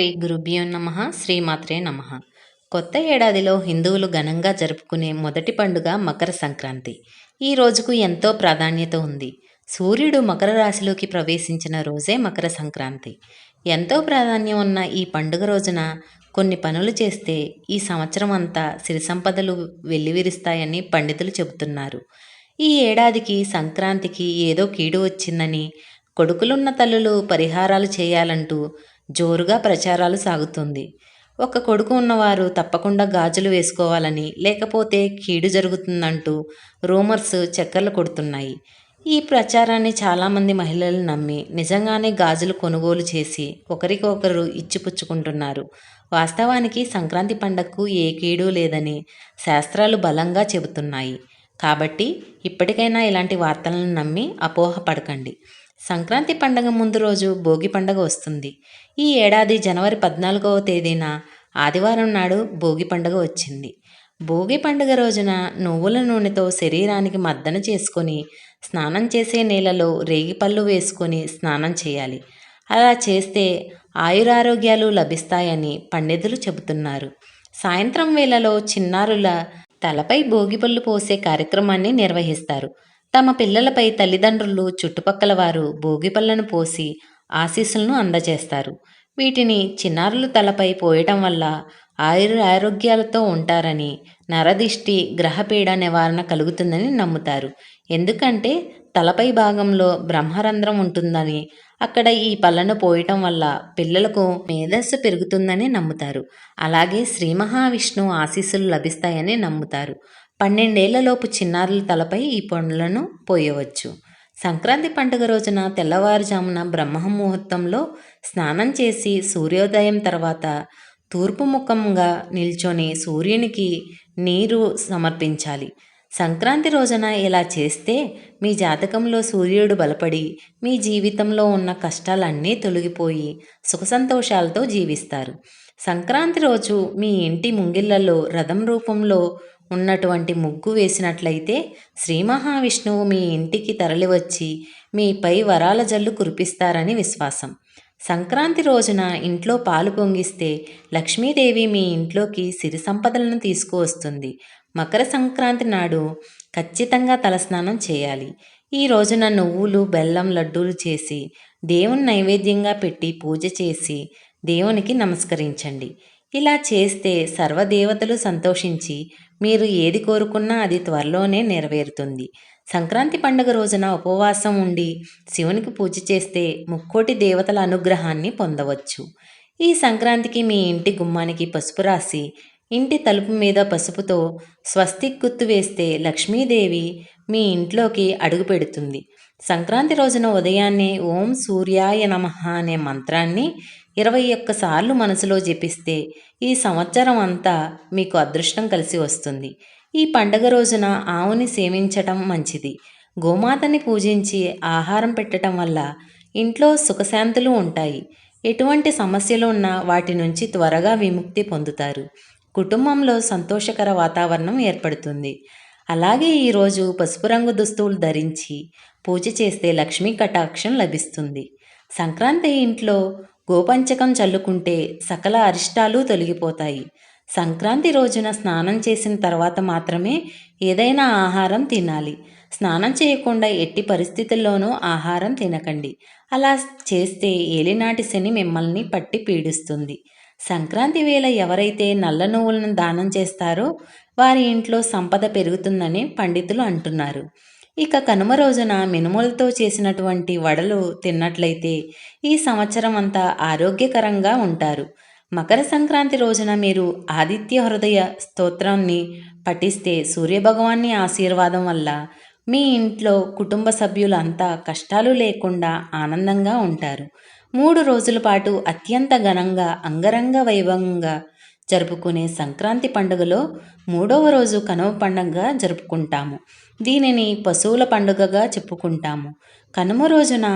శ్రీ గురుభ్యో నమ శ్రీమాత్రే నమ. కొత్త ఏడాదిలో హిందువులు ఘనంగా జరుపుకునే మొదటి పండుగ మకర సంక్రాంతి. ఈ రోజుకు ఎంతో ప్రాధాన్యత ఉంది. సూర్యుడు మకర రాశిలోకి ప్రవేశించిన రోజే మకర సంక్రాంతి. ఎంతో ప్రాధాన్యం ఉన్న ఈ పండుగ రోజున కొన్ని పనులు చేస్తే ఈ సంవత్సరం అంతా సిరి సంపదలు వెల్లివిరుస్తాయని పండితులు చెబుతున్నారు. ఈ ఏడాదికి సంక్రాంతికి ఏదో కీడు వచ్చిందని కొడుకులున్న తల్లులు పరిహారాలు చేయాలంటూ జోరుగా ప్రచారాలు సాగుతుంది. ఒక కొడుకు ఉన్నవారు తప్పకుండా గాజులు వేసుకోవాలని లేకపోతే కీడు జరుగుతుందంటూ రూమర్స్ చక్కర్లు కొడుతున్నాయి. ఈ ప్రచారాన్ని చాలామంది మహిళలు నమ్మి నిజంగానే గాజులు కొనుగోలు చేసి ఒకరికొకరు ఇచ్చిపుచ్చుకుంటున్నారు. వాస్తవానికి సంక్రాంతి పండగకు ఏ కీడు లేదని శాస్త్రాలు బలంగా చెబుతున్నాయి. కాబట్టి ఇప్పటికైనా ఇలాంటి వార్తలను నమ్మి అపోహపడకండి. సంక్రాంతి పండగ ముందు రోజు భోగి పండగ వస్తుంది. ఈ ఏడాది జనవరి పద్నాలుగవ తేదీన ఆదివారం నాడు భోగి పండుగ వచ్చింది. భోగి పండుగ రోజున నువ్వుల నూనెతో శరీరానికి మద్దన చేసుకొని స్నానం చేసే నీళ్ళలో రేగిపళ్ళు వేసుకొని స్నానం చేయాలి. అలా చేస్తే ఆయురారోగ్యాలు లభిస్తాయని పండితులు చెబుతున్నారు. సాయంత్రం వేళలో చిన్నారుల తలపై భోగిపళ్ళు పోసే కార్యక్రమాన్ని నిర్వహిస్తారు. తమ పిల్లలపై తల్లిదండ్రులు చుట్టుపక్కల వారు భోగిపళ్ళను పోసి ఆశీస్సులను అందజేస్తారు. వీటిని చిన్నారుల తలపై పోయటం వల్ల ఆయుర ఆరోగ్యాలతో ఉంటారని నరదిష్టి గ్రహపీడ నివారణ కలుగుతుందని నమ్ముతారు. ఎందుకంటే తలపై భాగంలో బ్రహ్మరంధ్రం ఉంటుందని అక్కడ ఈ పళ్ళను పోయటం వల్ల పిల్లలకు మేధస్సు పెరుగుతుందని నమ్ముతారు. అలాగే శ్రీ మహావిష్ణు ఆశీస్సులు లభిస్తాయని నమ్ముతారు. పన్నెండేళ్ళలోపు చిన్నారుల తలపై ఈ పండ్లను పోయవచ్చు. సంక్రాంతి పండుగ రోజున తెల్లవారుజామున బ్రహ్మముహూర్తంలో స్నానం చేసి సూర్యోదయం తర్వాత తూర్పు ముఖంగా నిల్చొని సూర్యునికి నీరు సమర్పించాలి. సంక్రాంతి రోజున ఇలా చేస్తే మీ జాతకంలో సూర్యుడు బలపడి మీ జీవితంలో ఉన్న కష్టాలన్నీ తొలగిపోయి సుఖ సంతోషాలతో జీవిస్తారు. సంక్రాంతి రోజు మీ ఇంటి ముంగిళ్ళలో రథం రూపంలో ఉన్నటువంటి ముగ్గు వేసినట్లయితే శ్రీ మహావిష్ణువు మీ ఇంటికి తరలివచ్చి మీపై వరాల జల్లు కురిపిస్తారని విశ్వాసం. సంక్రాంతి రోజున ఇంట్లో పాలు పొంగిస్తే లక్ష్మీదేవి మీ ఇంట్లోకి సిరి సంపదలను తీసుకువస్తుంది. మకర సంక్రాంతి నాడు ఖచ్చితంగా తలస్నానం చేయాలి. ఈ రోజున నువ్వులు బెల్లం లడ్డూలు చేసి దేవుని నైవేద్యంగా పెట్టి పూజ చేసి దేవునికి నమస్కరించండి. ఇలా చేస్తే సర్వదేవతలు సంతోషించి మీరు ఏది కోరుకున్నా అది త్వరలోనే నెరవేరుతుంది. సంక్రాంతి పండుగ రోజున ఉపవాసం ఉండి శివునికి పూజ చేస్తే ముక్కోటి దేవతల అనుగ్రహాన్ని పొందవచ్చు. ఈ సంక్రాంతికి మీ ఇంటి గుమ్మానికి పసుపు రాసి ఇంటి తలుపు మీద పసుపుతో స్వస్తిక్ గుర్తు వేస్తే లక్ష్మీదేవి మీ ఇంట్లోకి అడుగు పెడుతుంది. సంక్రాంతి రోజున ఉదయాన్నే ఓం సూర్యాయ నమ అనే మంత్రాన్ని ఇరవై ఒక్కసార్లు మనసులో జపిస్తే ఈ సంవత్సరం అంతా మీకు అదృష్టం కలిసి వస్తుంది. ఈ పండగ రోజున ఆవుని సేవించటం మంచిది. గోమాతని పూజించి ఆహారం పెట్టడం వల్ల ఇంట్లో సుఖశాంతులు ఉంటాయి. ఎటువంటి సమస్యలు ఉన్నా వాటి నుంచి త్వరగా విముక్తి పొందుతారు. కుటుంబంలో సంతోషకర వాతావరణం ఏర్పడుతుంది. అలాగే ఈరోజు పసుపు రంగు దుస్తువులు ధరించి పూజ చేస్తే లక్ష్మీ కటాక్షం లభిస్తుంది. సంక్రాంతి ఇంట్లో గోపంచకం చల్లుకుంటే సకల అరిష్టాలు తొలగిపోతాయి. సంక్రాంతి రోజున స్నానం చేసిన తర్వాత మాత్రమే ఏదైనా ఆహారం తినాలి. స్నానం చేయకుండా ఎట్టి పరిస్థితుల్లోనూ ఆహారం తినకండి. అలా చేస్తే ఏలినాటి శని మిమ్మల్ని పట్టి పీడిస్తుంది. సంక్రాంతి వేళ ఎవరైతే నల్ల నువ్వులను దానం చేస్తారో వారి ఇంట్లో సంపద పెరుగుతుందని పండితులు అంటున్నారు. ఇక కనుమ రోజున మినుములతో చేసినటువంటి వడలు తిన్నట్లయితే ఈ సంవత్సరం అంతా ఆరోగ్యకరంగా ఉంటారు. మకర సంక్రాంతి రోజున మీరు ఆదిత్య హృదయ స్తోత్రాన్ని పఠిస్తే సూర్యభగవాన్ని ఆశీర్వాదం వల్ల మీ ఇంట్లో కుటుంబ సభ్యులంతా కష్టాలు లేకుండా ఆనందంగా ఉంటారు. మూడు రోజుల పాటు అత్యంత ఘనంగా అంగరంగ వైభవంగా జరుపుకునే సంక్రాంతి పండుగలో మూడవ రోజు కనుమ పండుగగా జరుపుకుంటాము. దీనిని పశువుల పండుగగా చెప్పుకుంటాము. కనుమ రోజున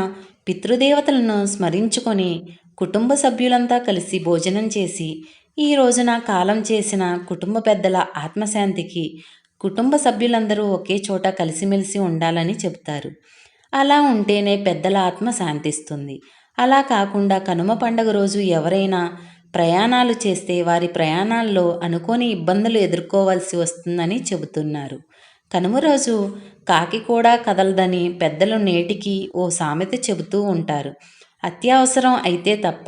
పితృదేవతలను స్మరించుకొని కుటుంబ సభ్యులంతా కలిసి భోజనం చేసి ఈ రోజున కాలం చేసిన కుటుంబ పెద్దల ఆత్మశాంతికి కుటుంబ సభ్యులందరూ ఒకే చోట కలిసిమెలిసి ఉండాలని చెబుతారు. అలా ఉంటేనే పెద్దల ఆత్మ శాంతిస్తుంది. అలా కాకుండా కనుమ పండగ రోజు ఎవరైనా ప్రయాణాలు చేస్తే వారి ప్రయాణాల్లో అనుకోని ఇబ్బందులు ఎదుర్కోవాల్సి వస్తుందని చెబుతున్నారు. కనుమ రోజు కాకి కూడా కదలదని పెద్దలు నేటికి ఓ సామెత చెబుతూ ఉంటారు. అత్యవసరం అయితే తప్ప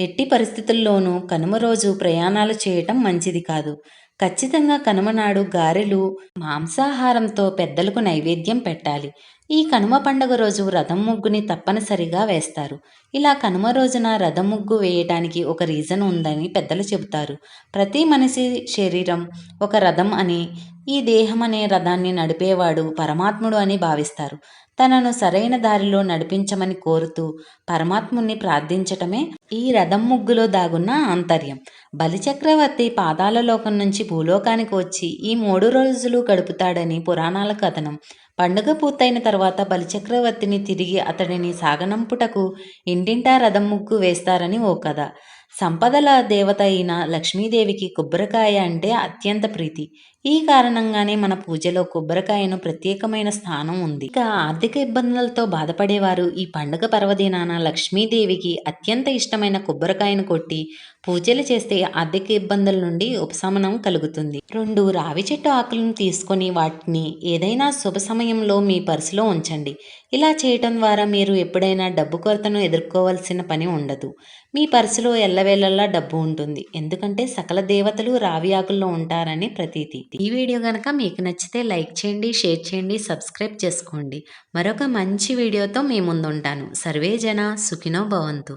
ఎట్టి పరిస్థితుల్లోనూ కనుమ రోజు ప్రయాణాలు చేయటం మంచిది కాదు. ఖచ్చితంగా కనుమనాడు గారెలు మాంసాహారంతో పెద్దలకు నైవేద్యం పెట్టాలి. ఈ కనుమ పండుగ రోజు రథం ముగ్గుని తప్పనిసరిగా వేస్తారు. ఇలా కనుమ రోజున రథం ముగ్గు వేయటానికి ఒక రీజన్ ఉందని పెద్దలు చెబుతారు. ప్రతి మనిషి శరీరం ఒక రథం అని ఈ దేహం అనే రథాన్ని నడిపేవాడు పరమాత్ముడు అని భావిస్తారు. తనను సరైన దారిలో నడిపించమని కోరుతూ పరమాత్ముని ప్రార్థించటమే ఈ రథం ముగ్గులో దాగున్న ఆంతర్యం. బలిచక్రవర్తి పాదాలలోకం నుంచి భూలోకానికి వచ్చి ఈ మూడు రోజులు గడుపుతాడని పురాణాల కథనం. పండుగ పూర్తయిన తర్వాత బలిచక్రవర్తిని తిరిగి అతడిని సాగనంపుటకు ఇంటింటా రథం ముగ్గు వేస్తారని ఓ కథ. సంపదల దేవత అయిన లక్ష్మీదేవికి కొబ్బరికాయ అంటే అత్యంత ప్రీతి. ఈ కారణంగానే మన పూజలో కొబ్బరికాయను ప్రత్యేకమైన స్థానం ఉంది. ఇక ఆర్థిక ఇబ్బందులతో బాధపడేవారు ఈ పండుగ పర్వదినాన లక్ష్మీదేవికి అత్యంత ఇష్టమైన కొబ్బరికాయను కొట్టి పూజలు చేస్తే ఆర్థిక ఇబ్బందుల నుండి ఉపశమనం కలుగుతుంది. రెండు రావి చెట్టు ఆకులను తీసుకొని వాటిని ఏదైనా శుభ సమయంలో మీ పర్సులో ఉంచండి. ఇలా చేయటం ద్వారా మీరు ఎప్పుడైనా డబ్బు కొరతను ఎదుర్కోవాల్సిన పని ఉండదు. మీ పర్సులో ఎల్లవేళలా డబ్బు ఉంటుంది. ఎందుకంటే సకల దేవతలు రావి ఆకుల్లో ఉంటారని ప్రతీతి. ఈ వీడియో కనుక మీకు నచ్చితే లైక్ చేయండి షేర్ చేయండి సబ్స్క్రైబ్ చేసుకోండి. మరొక మంచి వీడియోతో మీ ముందుంటాను. సర్వే జన సుఖినో భవంతు.